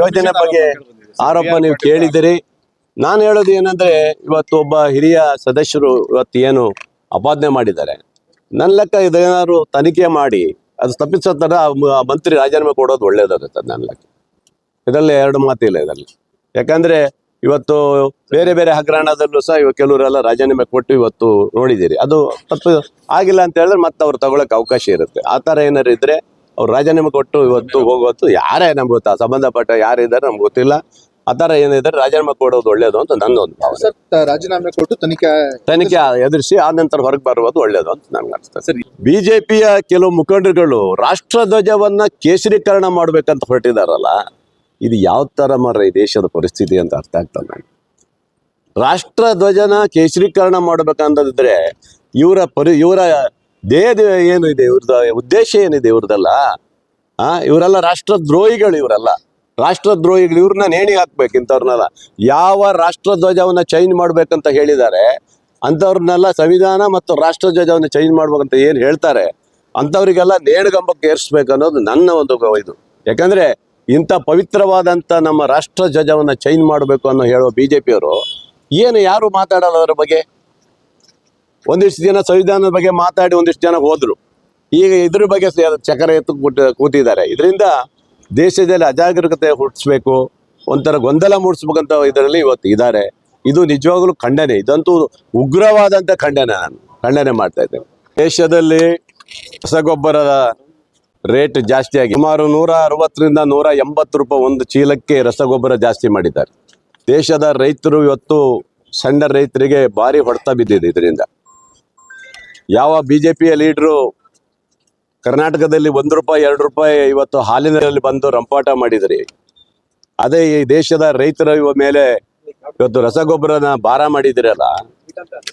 ಯೋಜನೆ ಬಗ್ಗೆ ಆರೋಪ ನೀವು ಕೇಳಿದಿರಿ ನಾನು ಹೇಳೋದು ಏನಂದ್ರೆ ಇವತ್ತು ಒಬ್ಬ ಹಿರಿಯ ಸದಸ್ಯರು ಇವತ್ತು ಏನು ಅಪಾದನೆ ಮಾಡಿದ್ದಾರೆ. ನನ್ನ ಲೆಕ್ಕ ಇದೇನಾದ್ರು ತನಿಖೆ ಮಾಡಿ ಅದು ತಪ್ಪಿಸೋ ಮಂತ್ರಿ ರಾಜೀನಾಮೆ ಕೊಡೋದು ಒಳ್ಳೇದಾಗುತ್ತೆ ನನ್ನ ಲೆಕ್ಕ. ಇದರಲ್ಲಿ ಎರಡು ಮಾತಿಲ್ಲ ಇದರಲ್ಲಿ. ಯಾಕಂದ್ರೆ ಇವತ್ತು ಬೇರೆ ಬೇರೆ ಹಗರಣದಲ್ಲೂ ಸಹ ಇವಾಗ ಕೆಲವರೆಲ್ಲ ರಾಜೀನಾಮೆ ಕೊಟ್ಟು ಇವತ್ತು ನೋಡಿದ್ದೀರಿ. ಅದು ತಪ್ಪು ಆಗಿಲ್ಲ ಅಂತ ಹೇಳಿದ್ರೆ ಮತ್ತೆ ಅವ್ರು ತಗೊಳಕ್ ಅವಕಾಶ ಇರುತ್ತೆ. ಆ ಥರ ಏನಾರು ಇದ್ರೆ ಅವ್ರು ರಾಜೀನಾಮೆ ಕೊಟ್ಟು ಇವತ್ತು ಹೋಗೋದು ಯಾರೇ ನಮ್ಗೆ ಗೊತ್ತಾ? ಸಂಬಂಧಪಟ್ಟ ಯಾರಿದ್ದಾರೆ ನಮ್ಗೆ ಗೊತ್ತಿಲ್ಲ. ಆತರ ಥರ ಏನಿದ್ರೆ ರಾಜೀನಾಮೆ ಕೊಡೋದು ಒಳ್ಳೇದು ಅಂತ ನನ್ನ ಒಂದು ಭಾವನೆ. ಸರ್ ತ- ರಾಜೀನಾಮೆ ಕೊಟ್ಟು ತನಿಖೆ ತನಿಖೆ ಎದುರಿಸಿ ಆ ನಂತರ ಹೊರಗೆ ಬರುವುದು ಒಳ್ಳೇದು ಅಂತ ನನ್ಗೆ ಅನಿಸ್ತದೆ ಸರಿ. ಬಿಜೆಪಿಯ ಕೆಲವು ಮುಖಂಡರುಗಳು ರಾಷ್ಟ್ರಧ್ವಜವನ್ನ ಕೇಸರೀಕರಣ ಮಾಡ್ಬೇಕಂತ ಹೊರಟಿದಾರಲ್ಲ ಇದು ಯಾವ ತರ ಮರ ಈ ದೇಶದ ಪರಿಸ್ಥಿತಿ ಅಂತ ಅರ್ಥ ಆಗ್ತದೆ ನನಗೆ. ರಾಷ್ಟ್ರಧ್ವಜನ ಕೇಸರೀಕರಣ ಮಾಡ್ಬೇಕಂತಂದ್ರೆ ಇವರ ಪರಿ ಇವರ ದೇಹದ ಏನು ಇದೆ, ಇವ್ರದ ಉದ್ದೇಶ ಏನಿದೆ ಇವ್ರದೆಲ್ಲ? ಆ, ಇವರೆಲ್ಲ ರಾಷ್ಟ್ರದ್ರೋಹಿಗಳು ಇವರೆಲ್ಲ. ರಾಷ್ಟ್ರದ್ರೋಹಿಗಳು ಇವ್ರನ್ನ ನೇಣಿ ಹಾಕ್ಬೇಕು ಇಂಥವ್ರನ್ನೆಲ್ಲ. ಯಾವ ರಾಷ್ಟ್ರಧ್ವಜವನ್ನ ಚೇಂಜ್ ಮಾಡ್ಬೇಕಂತ ಹೇಳಿದ್ದಾರೆ ಅಂಥವ್ರನ್ನೆಲ್ಲ ಸಂವಿಧಾನ ಮತ್ತು ರಾಷ್ಟ್ರಧ್ವಜವನ್ನು ಚೇಂಜ್ ಮಾಡ್ಬೇಕಂತ ಏನು ಹೇಳ್ತಾರೆ, ಅಂಥವ್ರಿಗೆಲ್ಲ ನೇಣುಗಂಬಕ್ಕೆ ಏರಿಸ್ಬೇಕು ಅನ್ನೋದು ನನ್ನ ಒಂದು ಇದು. ಯಾಕಂದ್ರೆ ಇಂಥ ಪವಿತ್ರವಾದಂಥ ನಮ್ಮ ರಾಷ್ಟ್ರಧ್ವಜವನ್ನ ಚೇಂಜ್ ಮಾಡಬೇಕು ಅನ್ನೋ ಹೇಳುವ ಬಿ ಜೆ ಪಿಯವರು ಏನು ಯಾರು ಮಾತಾಡಲ್ಲ ಅದರ ಬಗ್ಗೆ? ಒಂದಿಷ್ಟು ಜನ ಸಂವಿಧಾನದ ಬಗ್ಗೆ ಮಾತಾಡಿ ಒಂದಿಷ್ಟು ಜನ ಹೋದ್ರು. ಈಗ ಇದ್ರ ಬಗ್ಗೆ ಚಕರೆ ಎತ್ತು ಕೂತ್- ಕೂತಿದ್ದಾರೆ. ಇದರಿಂದ ದೇಶದಲ್ಲಿ ಅಜಾಗರೂಕತೆ ಹುಟ್ಟಿಸ್ಬೇಕು ಒಂಥರ ಗೊಂದಲ ಮೂಡಿಸ್ಬೇಕಂತ ಇದರಲ್ಲಿ ಇವತ್ತು ಇದ್ದಾರೆ. ಇದು ನಿಜವಾಗ್ಲೂ ಖಂಡನೆ. ಇದಂತೂ ಉಗ್ರವಾದಂಥ ಖಂಡನೆ ನಾನು. ಖಂಡನೆ ಮಾಡ್ತಾ ಇದ್ದೇನೆ. ದೇಶದಲ್ಲಿ ರಸಗೊಬ್ಬರದ ರೇಟ್ ಜಾಸ್ತಿ ಆಗಿ ಸುಮಾರು ನೂರ ಅರವತ್ತರಿಂದ ನೂರ ಎಂಬತ್ತು ರೂಪಾಯಿ ಒಂದು ಚೀಲಕ್ಕೆ ರಸಗೊಬ್ಬರ ಜಾಸ್ತಿ ಮಾಡಿದ್ದಾರೆ. ದೇಶದ ರೈತರು ಇವತ್ತು ಸಣ್ಣ ರೈತರಿಗೆ ಭಾರಿ ಹೊಡೆತ ಬಿದ್ದಿದೆ ಇದರಿಂದ. ಯಾವ ಬಿ ಜೆ ಲೀಡ್ರು ಕರ್ನಾಟಕದಲ್ಲಿ ಒಂದು ರೂಪಾಯಿ, ಎರಡು ರೂಪಾಯಿ ಇವತ್ತು ಹಾಲಿನಲ್ಲಿ ಬಂದು ರಂಪಾಟ ಮಾಡಿದ್ರಿ. ಅದೇ ಈ ದೇಶದ ರೈತರ ಇವ ಮೇಲೆ ಇವತ್ತು ರಸಗೊಬ್ಬರನ ಭಾರ ಮಾಡಿದಿರಲ್ಲ.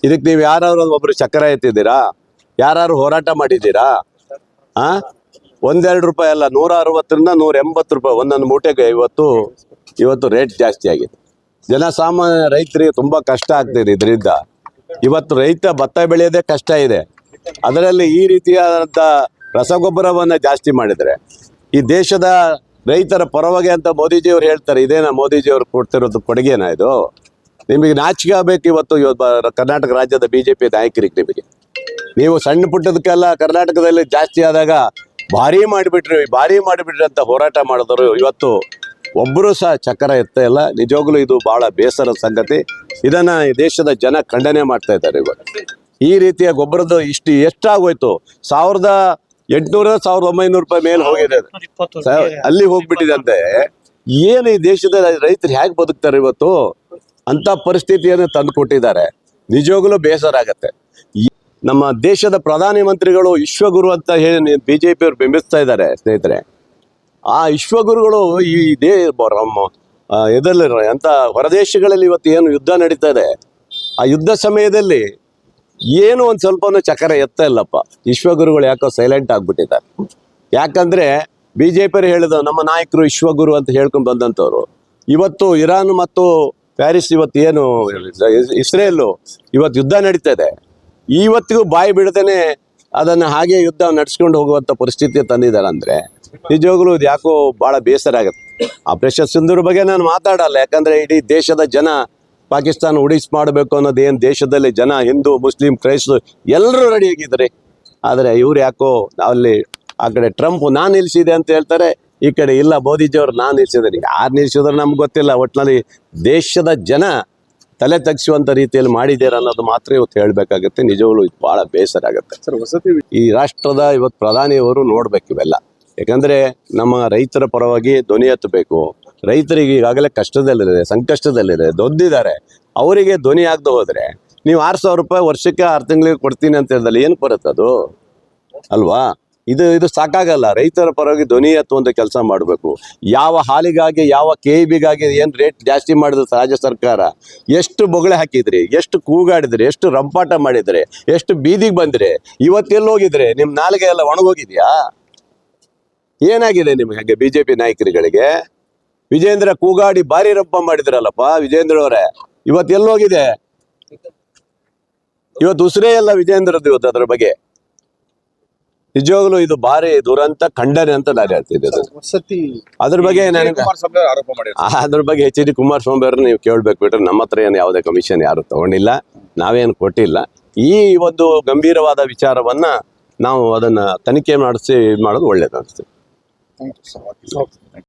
ಇದಕ್ಕೆ ನೀವು ಯಾರು ಒಬ್ರು ಚಕ್ರ ಎತ್ತಿದ್ದೀರಾ? ಯಾರು ಹೋರಾಟ ಮಾಡಿದ್ದೀರಾ? ಆ? ಒಂದೆರಡು ರೂಪಾಯಿ ಅಲ್ಲ, ನೂರ ಅರವತ್ತರಿಂದ ನೂರ ಎಂಬತ್ತು ರೂಪಾಯಿ ಒಂದೊಂದು ಮೂಟೆಗೆ ಇವತ್ತು ಇವತ್ತು ರೇಟ್ ಜಾಸ್ತಿ ಆಗಿದೆ. ಜನಸಾಮಾನ್ಯ ರೈತರಿಗೆ ತುಂಬಾ ಕಷ್ಟ ಆಗ್ತಿದೆ ಇದರಿಂದ. ಇವತ್ತು ರೈತ ಭತ್ತ ಬೆಳೆಯೋದೇ ಕಷ್ಟ ಇದೆ. ಅದರಲ್ಲಿ ಈ ರೀತಿಯಾದಂಥ ರಸಗೊಬ್ಬರವನ್ನ ಜಾಸ್ತಿ ಮಾಡಿದರೆ, ಈ ದೇಶದ ರೈತರ ಪರವಾಗಿ ಅಂತ ಮೋದಿಜಿಯವರು ಹೇಳ್ತಾರೆ ಇದೇನ ಮೋದಿಜಿಯವರು ಕೊಡ್ತಿರೋದು ಕೊಡುಗೆನಾ ಇದು? ನಿಮಗೆ ನಾಚಿಕೆ ಆಗಬೇಕು ಇವತ್ತು ಬ- ಕರ್ನಾಟಕ ರಾಜ್ಯದ ಬಿಜೆಪಿ ನಾಯಕರಿಗೆ ನಿಮಗೆ. ನೀವು ಸಣ್ಣ ಪುಟ್ಟದಕ್ಕೆಲ್ಲ ಕರ್ನಾಟಕದಲ್ಲಿ ಜಾಸ್ತಿ ಆದಾಗ ಭಾರಿ ಮಾಡಿಬಿಟ್ರಿ ಭಾರಿ ಮಾಡಿಬಿಟ್ರಿ ಅಂತ ಹೋರಾಟ ಮಾಡಿದ್ರು ಇವತ್ತು ಒಬ್ಬರು ಸಹ ಚಕ್ರ ಎತ್ತ ಇಲ್ಲ. ನಿಜವಾಗ್ಲೂ ಇದು ಬಹಳ ಬೇಸರದ ಸಂಗತಿ. ಇದನ್ನ ಈ ದೇಶದ ಜನ ಖಂಡನೆ ಮಾಡ್ತಾ ಇದ್ದಾರೆ ಇವತ್ತು ಈ ರೀತಿಯ ಗೊಬ್ಬರದ ಇಷ್ಟು ಎಷ್ಟಾಗೋಯ್ತು? ಸಾವಿರದ ಎಂಟುನೂರ ಸಾವಿರದ ಒಂಬೈನೂರು ರೂಪಾಯಿ ಮೇಲೆ ಹೋಗಿದೆ. ಅಲ್ಲಿ ಹೋಗ್ಬಿಟ್ಟಿದೆ ಅಂತೆ. ಏನು ಈ ದೇಶದ ರೈತರು ಹೇಗೆ ಬದುಕ್ತಾರೆ ಇವತ್ತು? ಅಂತ ಪರಿಸ್ಥಿತಿಯನ್ನು ತಂದು ಕೊಟ್ಟಿದ್ದಾರೆ. ನಿಜವಾಗ್ಲೂ ಬೇಸರ ಆಗತ್ತೆ. ನಮ್ಮ ದೇಶದ ಪ್ರಧಾನಿ ಮಂತ್ರಿಗಳು ವಿಶ್ವಗುರು ಅಂತ ಹೇಳಿ ಬಿಜೆಪಿ ಅವರು ಬಿಂಬಿಸ್ತಾ ಇದ್ದಾರೆ ಸ್ನೇಹಿತರೆ. ಆ ವಿಶ್ವಗುರುಗಳು ಈ ದೇ ಇದರಲ್ಲಿ ಅಂತ ಹೊರದೇಶಗಳಲ್ಲಿ ಇವತ್ತು ಏನು ಯುದ್ಧ ನಡೀತಾ ಇದೆ, ಆ ಯುದ್ಧ ಸಮಯದಲ್ಲಿ ಏನು ಒಂದು ಸ್ವಲ್ಪನೂ ಚಕರ ಎತ್ತ ಇಲ್ಲಪ್ಪ. ವಿಶ್ವಗುರುಗಳು ಯಾಕೋ ಸೈಲೆಂಟ್ ಆಗ್ಬಿಟ್ಟಿದ್ದಾರೆ. ಯಾಕಂದ್ರೆ ಬಿ ಜೆ ಪಿ ಹೇಳಿದ, ನಮ್ಮ ನಾಯಕರು ವಿಶ್ವಗುರು ಅಂತ ಹೇಳ್ಕೊಂಡು ಬಂದಂಥವ್ರು. ಇವತ್ತು ಇರಾನ್ ಮತ್ತು ಪ್ಯಾರಿಸ್ ಇವತ್ತು ಏನು, ಇಸ್ರೇಲು ಇವತ್ತು ಯುದ್ಧ ನಡೀತಾ ಇದೆ. ಇವತ್ತಿಗೂ ಬಾಯಿ ಬಿಡದೇನೆ ಅದನ್ನು ಹಾಗೆ ಯುದ್ಧ ನಡೆಸ್ಕೊಂಡು ಹೋಗುವಂಥ ಪರಿಸ್ಥಿತಿ ತಂದಿದ್ದಾರೆ ಅಂದ್ರೆ ನಿಜವಾಗ್ಲೂ ಇದು ಯಾಕೋ ಭಾಳ ಬೇಸರ ಆಗುತ್ತೆ. ಆಪರೇಷನ್ ಸಿಂಧೂರ್ ಬಗ್ಗೆ ನಾನು ಮಾತಾಡಲ್ಲ, ಯಾಕಂದ್ರೆ ಇಡೀ ದೇಶದ ಜನ ಪಾಕಿಸ್ತಾನ ಉಡಿಸ್ ಮಾಡಬೇಕು ಅನ್ನೋದು ಏನು ದೇಶದಲ್ಲಿ ಜನ, ಹಿಂದೂ, ಮುಸ್ಲಿಂ, ಕ್ರೈಸ್ತ ಎಲ್ಲರೂ ರೆಡಿ ಆಗಿದ್ದಾರೆ. ಆದರೆ ಇವ್ರು ಯಾಕೋ ಅಲ್ಲಿ ಆ ಕಡೆ ಟ್ರಂಪ್ ನಾನು ನಿಲ್ಲಿಸಿದೆ ಅಂತ ಹೇಳ್ತಾರೆ, ಈ ಕಡೆ ಇಲ್ಲ ಮೋದಿಜಿಯವರು ನಾನು ನಿಲ್ಲಿಸಿದ್ದಾರೆ ಯಾರು ನಿಲ್ಲಿಸಿದ್ರು ನಮ್ಗೆ ಗೊತ್ತಿಲ್ಲ ಒಟ್ಟಿನಲ್ಲಿ ದೇಶದ ಜನ ತಲೆ ತಗ್ಸುವಂತ ರೀತಿಯಲ್ಲಿ ಮಾಡಿದ್ದೀರ ಅನ್ನೋದು ಮಾತ್ರ ಇವತ್ತು ಹೇಳಬೇಕಾಗುತ್ತೆ. ನಿಜವಾಗ್ಲೂ ಇದು ಬಹಳ ಬೇಸರ ಆಗುತ್ತೆ. ಈ ರಾಷ್ಟ್ರದ ಇವತ್ತು ಪ್ರಧಾನಿಯವರು ನೋಡ್ಬೇಕು ಇವೆಲ್ಲ. ಯಾಕಂದ್ರೆ ನಮ್ಮ ರೈತರ ಪರವಾಗಿ ಧ್ವನಿ ಎತ್ತಬೇಕು. ರೈತರಿಗೆ ಈಗಾಗಲೇ ಕಷ್ಟದಲ್ಲಿದೆ ಸಂಕಷ್ಟದಲ್ಲಿದೆ ದೊದ್ದಿದ್ದಾರೆ ಅವರಿಗೆ ಧ್ವನಿ ಆಗದೆ ಹೋದ್ರೆ ನೀವು ಆರು ಸಾವಿರ ರೂಪಾಯಿ ವರ್ಷಕ್ಕೆ ಆರು ತಿಂಗಳಿಗೆ ಕೊಡ್ತೀನಿ ಅಂತ ಹೇಳಿದಲ್ಲಿ ಏನು ಬರುತ್ತೆ ಅದು? ಅಲ್ವಾ? ಇದು ಇದು ಸಾಕಾಗಲ್ಲ. ರೈತರ ಪರವಾಗಿ ಧ್ವನಿ ಎತ್ತುವಂತ ಕೆಲಸ ಮಾಡಬೇಕು. ಯಾವ ಹಾಲಿಗಾಗಿ, ಯಾವ ಕೆ ಬಿಗಾಗಿ ಏನು ರೇಟ್ ಜಾಸ್ತಿ ಮಾಡಿದ್ರು ರಾಜ್ಯ ಸರ್ಕಾರ? ಎಷ್ಟು ಬೊಗಳೆ ಹಾಕಿದ್ರಿ? ಎಷ್ಟು ಕೂಗಾಡಿದ್ರಿ? ಎಷ್ಟು ರಂಪಾಟ ಮಾಡಿದ್ರಿ? ಎಷ್ಟು ಬೀದಿಗೆ ಬಂದ್ರಿ? ಇವತ್ತೆಲ್ಲಿ ಹೋಗಿದ್ರಿ? ನಿಮ್ಮ ನಾಲಿಗೆ ಎಲ್ಲ ಒಣಗೋಗಿದ್ಯಾ? ಏನಾಗಿದೆ ನಿಮ್ಗೆ ಹಾಗೆ ಬಿಜೆಪಿ ನಾಯಕರುಗಳಿಗೆ? ವಿಜೇಂದ್ರ ಕೂಗಾಡಿ ಭಾರಿ ರಂಪ ಮಾಡಿದ್ರಲ್ಲಪ್ಪ ವಿಜೇಂದ್ರ ಅವರೇ. ಇವತ್ತು ಎಲ್ಲಿ ಹೋಗಿದೆ? ಇವತ್ತು ಉಸಿರೇ ಇಲ್ಲ ವಿಜೇಂದ್ರದ್ದು ಇವತ್ತು ಅದ್ರ ಬಗ್ಗೆ. ನಿಜವಾಗ್ಲೂ ಇದು ಭಾರಿ ದುರಂತ ಖಂಡನೆ ಅಂತ ನಾನು ಹೇಳ್ತಿದ್ದೆ ವಸತಿ ಅದ್ರ ಬಗ್ಗೆ ನನಗೆ ಅದ್ರ ಬಗ್ಗೆ ಎಚ್ ಡಿ ಕುಮಾರಸ್ವಾಮಿ ಅವ್ರನ್ನ ನೀವು ಕೇಳ್ಬೇಕು ಬಿಟ್ರೆ ನಮ್ಮ ಹತ್ರ ಏನು ಯಾವುದೇ ಕಮಿಷನ್ ಯಾರು ತಗೊಂಡಿಲ್ಲ ನಾವೇನು ಕೊಟ್ಟಿಲ್ಲ. ಈ ಒಂದು ಗಂಭೀರವಾದ ವಿಚಾರವನ್ನ ನಾವು ಅದನ್ನ ತನಿಖೆ ಮಾಡಿಸಿ ಮಾಡೋದು ಒಳ್ಳೇದು ಅನಿಸ್ತದೆ